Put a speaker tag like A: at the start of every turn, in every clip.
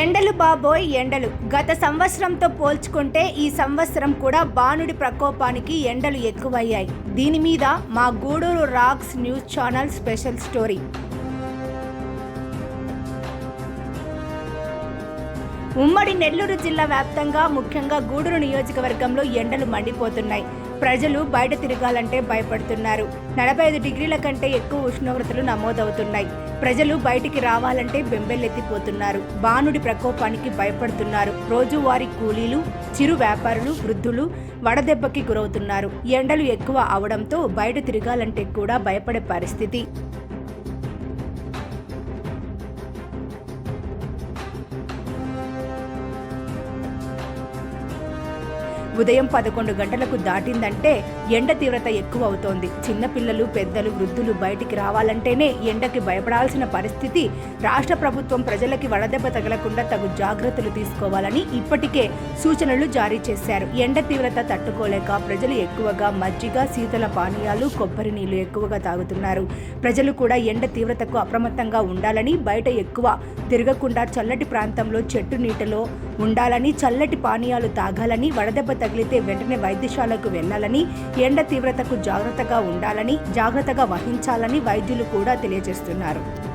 A: ఎండలు బాబోయ్ ఎండలు. గత సంవత్సరంతో పోల్చుకుంటే ఈ సంవత్సరం కూడా బాణుడి ప్రకోపానికి ఎండలు ఎక్కువయ్యాయి. దీని మీద మా Gudur rocks news channel special story. ఉమ్మడి నెల్లూరు జిల్లా వ్యాప్తంగా ముఖ్యంగా గూడూరు నియోజకవర్గంలో ఎండలు మండిపోతున్నాయి. ప్రజలు బయట తిరగాలంటే భయపడుతున్నారు. నలభై ఐదు డిగ్రీల కంటే ఎక్కువ ఉష్ణోగ్రతలు నమోదవుతున్నాయి. ప్రజలు బయటికి రావాలంటే బెంబెలెత్తిపోతున్నారు బాణుడి ప్రకోపానికి భయపడుతున్నారు. రోజువారీ కూలీలు చిరు వ్యాపారులు వృద్ధులు వడదెబ్బకి గురవుతున్నారు. ఎండలు ఎక్కువ అవడంతో బయట తిరగాలంటే కూడా భయపడే పరిస్థితి. ఉదయం పదకొండు గంటలకు దాటిందంటే ఎండ తీవ్రత ఎక్కువ అవుతోంది చిన్నపిల్లలు పెద్దలు వృద్ధులు బయటికి రావాలంటేనే ఎండకి భయపడాల్సిన పరిస్థితి రాష్ట్ర ప్రభుత్వం ప్రజలకి వడదెబ్బ తగలకుండా తగు జాగ్రత్తలు తీసుకోవాలని ఇప్పటికే సూచనలు జారీ చేశారు. ఎండ తీవ్రత తట్టుకోలేక ప్రజలు ఎక్కువగా మజ్జిగ శీతల పానీయాలు కొబ్బరి నీళ్ళు ఎక్కువగా తాగుతున్నారు. ప్రజలు కూడా ఎండ తీవ్రతకు అప్రమత్తంగా ఉండాలని బయట ఎక్కువ తిరగకుండా చల్లటి ప్రాంతంలో చెట్టు నీటలో ఉండాలని చల్లటి పానీయాలు తాగాలని వడదెబ్బ తగిలితే వెంటనే వైద్యశాలకు వెళ్ళాలని ఎండ తీవ్రతకు జాగ్రత్తగా ఉండాలని జాగ్రత్తగా వహించాలని వైద్యులు కూడా తెలియజేస్తున్నారు.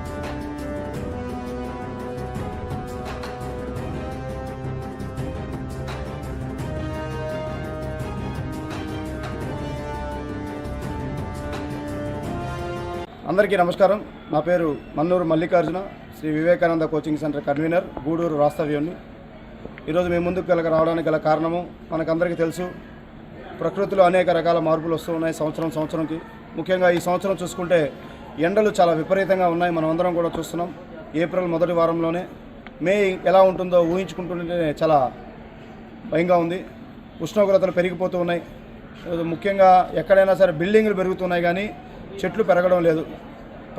B: అందరికీ నమస్కారం. నా పేరు Mannur Mallikarjuna. Sri Vivekananda coaching centre convener Gudur వాస్తవ్యుని ఈరోజు మేము ముందుకు గల రావడానికి గల కారణము మనకందరికీ తెలుసు. ప్రకృతిలో అనేక రకాల మార్పులు వస్తూ ఉన్నాయి సంవత్సరం సంవత్సరంకి. ముఖ్యంగా ఈ సంవత్సరం చూసుకుంటే ఎండలు చాలా విపరీతంగా ఉన్నాయి. మనం అందరం కూడా చూస్తున్నాం. ఏప్రిల్ మొదటి వారంలోనే మే ఎలా ఉంటుందో ఊహించుకుంటుంటే చాలా భయంగా ఉంది. ఉష్ణోగ్రతలు పెరిగిపోతూ ఉన్నాయి. ముఖ్యంగా ఎక్కడైనా సరే బిల్డింగ్లు పెరుగుతున్నాయి కానీ చెట్లు పెరగడం లేదు.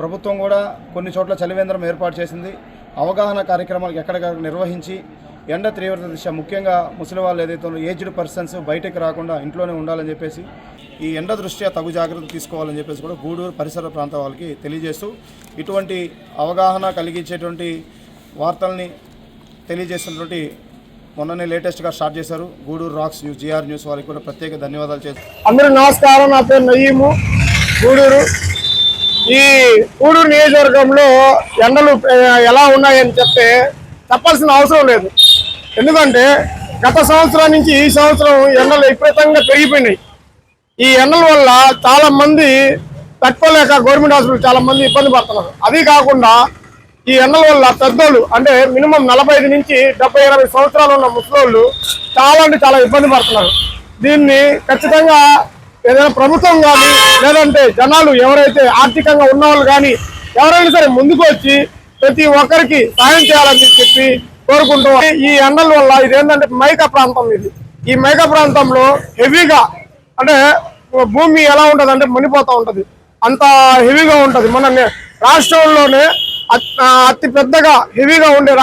B: ప్రభుత్వం కూడా కొన్ని చోట్ల చలివేంద్రం ఏర్పాటు చేసింది. అవగాహన కార్యక్రమాలు ఎక్కడికక్కడ నిర్వహించి ఎండ తీవ్రత దిశ. ముఖ్యంగా ముసలి వాళ్ళు ఏదైతే ఏజ్డ్ పర్సన్స్ బయటకు రాకుండా ఇంట్లోనే ఉండాలని చెప్పేసి ఈ ఎండ దృష్ట్యా తగు జాగ్రత్త తీసుకోవాలని చెప్పేసి కూడా గూడూరు పరిసర ప్రాంత వాళ్ళకి తెలియజేస్తూ ఇటువంటి అవగాహన కలిగించేటువంటి వార్తల్ని తెలియజేసినటువంటి మొన్ననే లేటెస్ట్గా స్టార్ట్ చేశారు Gudur rocks news GR news వారికి కూడా ప్రత్యేక ధన్యవాదాలు చేస్తారు
C: అందరూ నమస్కారం. నా పేరు నయీము గూడూరు. ఈ గూడూరు నియోజకవర్గంలో ఎండలు ఎలా ఉన్నాయని చెప్తే చెప్పాల్సిన అవసరం లేదు. ఎందుకంటే గత సంవత్సరం నుంచి ఈ సంవత్సరం ఎండలు విపరీతంగా పెరిగిపోయినాయి. ఈ ఎండల వల్ల చాలా మంది తట్టుకోలేక గవర్నమెంట్ హాస్పిటల్ చాలా మంది ఇబ్బంది పడుతున్నారు. అది కాకుండా ఈ ఎండల వల్ల పెద్దోళ్ళు అంటే మినిమం నలభై ఐదు నుంచి డెబ్బై ఇరవై సంవత్సరాలు ఉన్న ముసలోళ్ళు చాలా అంటే చాలా ఇబ్బంది పడుతున్నారు. దీన్ని ఖచ్చితంగా ఏదైనా ప్రభుత్వం కానీ లేదంటే జనాలు ఎవరైతే ఆర్థికంగా ఉన్నవాళ్ళు కానీ ఎవరైనా సరే ముందుకు వచ్చి ప్రతి ఒక్కరికి సాయం చేయాలని చెప్పి కోరుకుంటూ ఈ ఎండల వల్ల ఇది ఏంటంటే మైకా ప్రాంతం ఇది. ఈ మైకా ప్రాంతంలో హెవీగా అంటే భూమి ఎలా ఉంటుంది అంటే మునిపోతూ ఉంటుంది. అంత హెవీగా ఉంటుంది. మన రాష్ట్రంలోనే అతి పెద్దగా హెవీగా ఉండే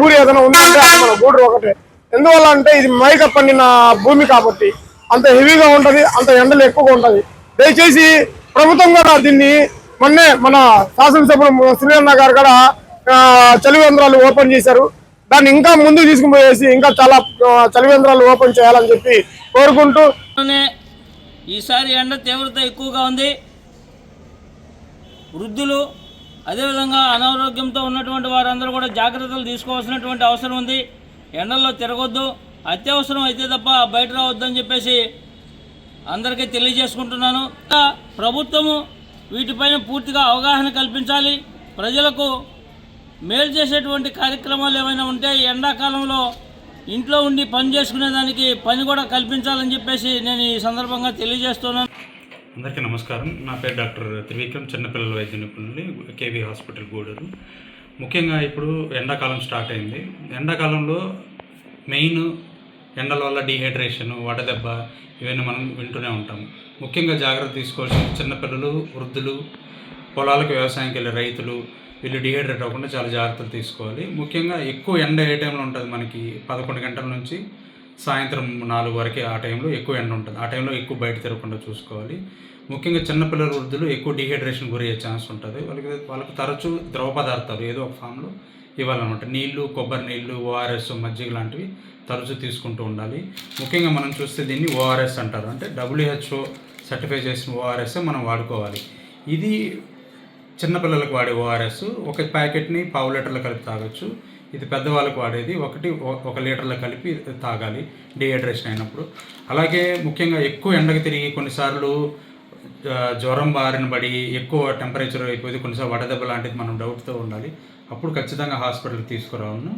C: ఊరు ఏదైనా ఉందంటే అది మన గూడూరు ఒకటే. ఎందువల్ల అంటే ఇది మైక పండిన భూమి కాబట్టి అంత హెవీగా ఉంటుంది అంత ఎండలు ఎక్కువగా ఉంటది. దయచేసి ప్రభుత్వం కూడా దీన్ని మొన్నే మన శాసనసభ్యులు శ్రీరన్న గారు కూడా చలివేంద్రాలు ఓపెన్ చేశారు. దాన్ని ఇంకా ముందుకు తీసుకుపోయేసి ఇంకా చాలా ఆ, చలివేంద్రాలు ఓపెన్ చేయాలని చెప్పి కోరుకుంటూ
D: ఈసారి ఎండ తీవ్రత ఎక్కువగా ఉంది. వృద్ధులు అదేవిధంగా అనారోగ్యంతో ఉన్నటువంటి వారందరూ కూడా జాగ్రత్తలు తీసుకోవాల్సినటువంటి అవసరం ఉంది. ఎండల్లో తిరగొద్దు. అత్యవసరం అయితే తప్ప బయట రావద్దని చెప్పేసి అందరికీ తెలియజేసుకుంటున్నాను. ఇంకా ప్రభుత్వము వీటిపైన పూర్తిగా అవగాహన కల్పించాలి. ప్రజలకు మేలు చేసేటువంటి కార్యక్రమాలు ఏమైనా ఉంటే ఎండాకాలంలో ఇంట్లో ఉండి పని చేసుకునేదానికి పని కూడా కల్పించాలని చెప్పేసి నేను ఈ సందర్భంగా తెలియజేస్తున్నాను.
E: అందరికీ నమస్కారం. నా పేరు డాక్టర్ త్రివిక్రమ్. చిన్నపిల్లల వైద్య నిపుణులు కేవీ హాస్పిటల్ గూడూరు. ముఖ్యంగా ఇప్పుడు ఎండాకాలం స్టార్ట్ అయింది. ఎండాకాలంలో మెయిన్ ఎండల వల్ల డీహైడ్రేషన్ వడదెబ్బ ఇవన్నీ మనం వింటూనే ఉంటాం. ముఖ్యంగా జాగ్రత్త తీసుకోవాల్సిన చిన్నపిల్లలు వృద్ధులు పొలాలకు వ్యవసాయంకి వెళ్ళే రైతులు వీళ్ళు డిహైడ్రేట్ అవ్వకుండా చాలా జాగ్రత్తలు తీసుకోవాలి. ముఖ్యంగా ఎక్కువ ఎండ ఏ టైంలో ఉంటుంది మనకి? పదకొండు గంటల నుంచి సాయంత్రం నాలుగు వరకు ఆ టైంలో ఎక్కువ ఎండ ఉంటుంది. ఆ టైంలో ఎక్కువ బయట తిరగకుండా చూసుకోవాలి. ముఖ్యంగా చిన్నపిల్లల వృద్ధులు ఎక్కువ డిహైడ్రేషన్ గురయ్యే ఛాన్స్ ఉంటుంది. వాళ్ళకి వాళ్ళకి తరచూ ద్రవ పదార్థాలు ఏదో ఒక ఫామ్లో ఇవ్వాలన్నమాట. నీళ్ళు కొబ్బరి నీళ్ళు ఓఆర్ఎస్ మజ్జిగ లాంటివి తరచూ తీసుకుంటూ ఉండాలి. ముఖ్యంగా మనం చూస్తే దీన్ని ఓఆర్ఎస్ అంటారు. అంటే డబ్ల్యూహెచ్ఓ సర్టిఫై చేసిన ఓఆర్ఎస్ మనం వాడుకోవాలి. ఇది చిన్నపిల్లలకు వాడే ఓఆర్ఎస్ ఒక ప్యాకెట్ని పావు లీటర్లు కలిపి తాగొచ్చు. ఇది పెద్దవాళ్ళకి వాడేది ఒకటి ఒక లీటర్లో కలిపి తాగాలి డిహైడ్రేషన్ అయినప్పుడు. అలాగే ముఖ్యంగా ఎక్కువ ఎండకు తిరిగి కొన్నిసార్లు జ్వరం బారిన పడి ఎక్కువ టెంపరేచర్ అయిపోయింది కొన్నిసార్లు వడదెబ్బ లాంటిది మనం డౌట్తో ఉండాలి. అప్పుడు ఖచ్చితంగా హాస్పిటల్కి తీసుకురావాలను.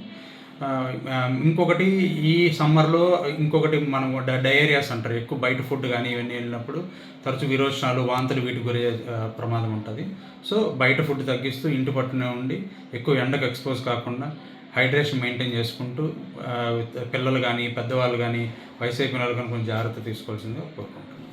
E: ఇంకొకటి ఈ సమ్మర్లో ఇంకొకటి మనం డయేరియాస్ అంటారు. ఎక్కువ బయట ఫుడ్ కానీ ఇవన్నీ వెళ్ళినప్పుడు తరచు విరోచనాలు వాంతులు వీటి గురయ్యే ప్రమాదం ఉంటుంది. సో బయట ఫుడ్ తగ్గిస్తూ ఇంటి పట్టునే ఉండి ఎక్కువ ఎండకు ఎక్స్పోజ్ కాకుండా హైడ్రేషన్ మెయింటైన్ చేసుకుంటూ పిల్లలు కానీ పెద్దవాళ్ళు కానీ వయసు అయిపోయిన వాళ్ళు కానీ కొంచెం జాగ్రత్త తీసుకోవాల్సిందిగా కోరుకుంటున్నాను.